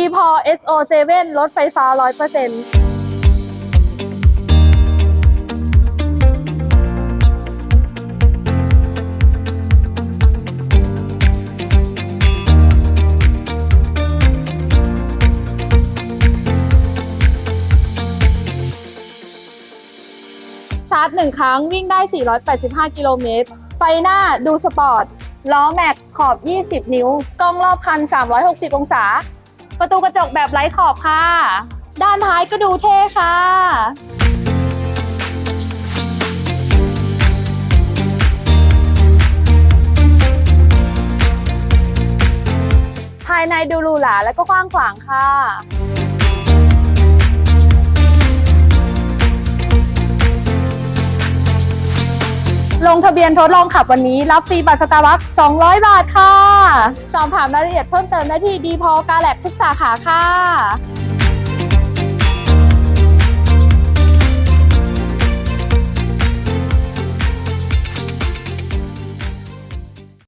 d p o SO7 รถไฟฟ้า 100%ชาร์จ 1 ครั้งวิ่งได้ 485 กิโลเมตร ไฟหน้าดูสปอร์ต ล้อแม็กขอบ 20 นิ้ว กล้องรอบคัน 360 องศา ประตูกระจกแบบไร้ขอบค่ะ ด้านท้ายก็ดูเท่ค่ะ ภายในดูหรูหราและก็กว้างขวางค่ะ ลงทะเบียนทดลองขับวันนี้ รับฟรีบัตรสตาร์บัค200 บาทค่ะ สอบถามรายละเอียดเพิ่มเติมได้ที่ดีพอกาแลกทุกสาขาค่ะ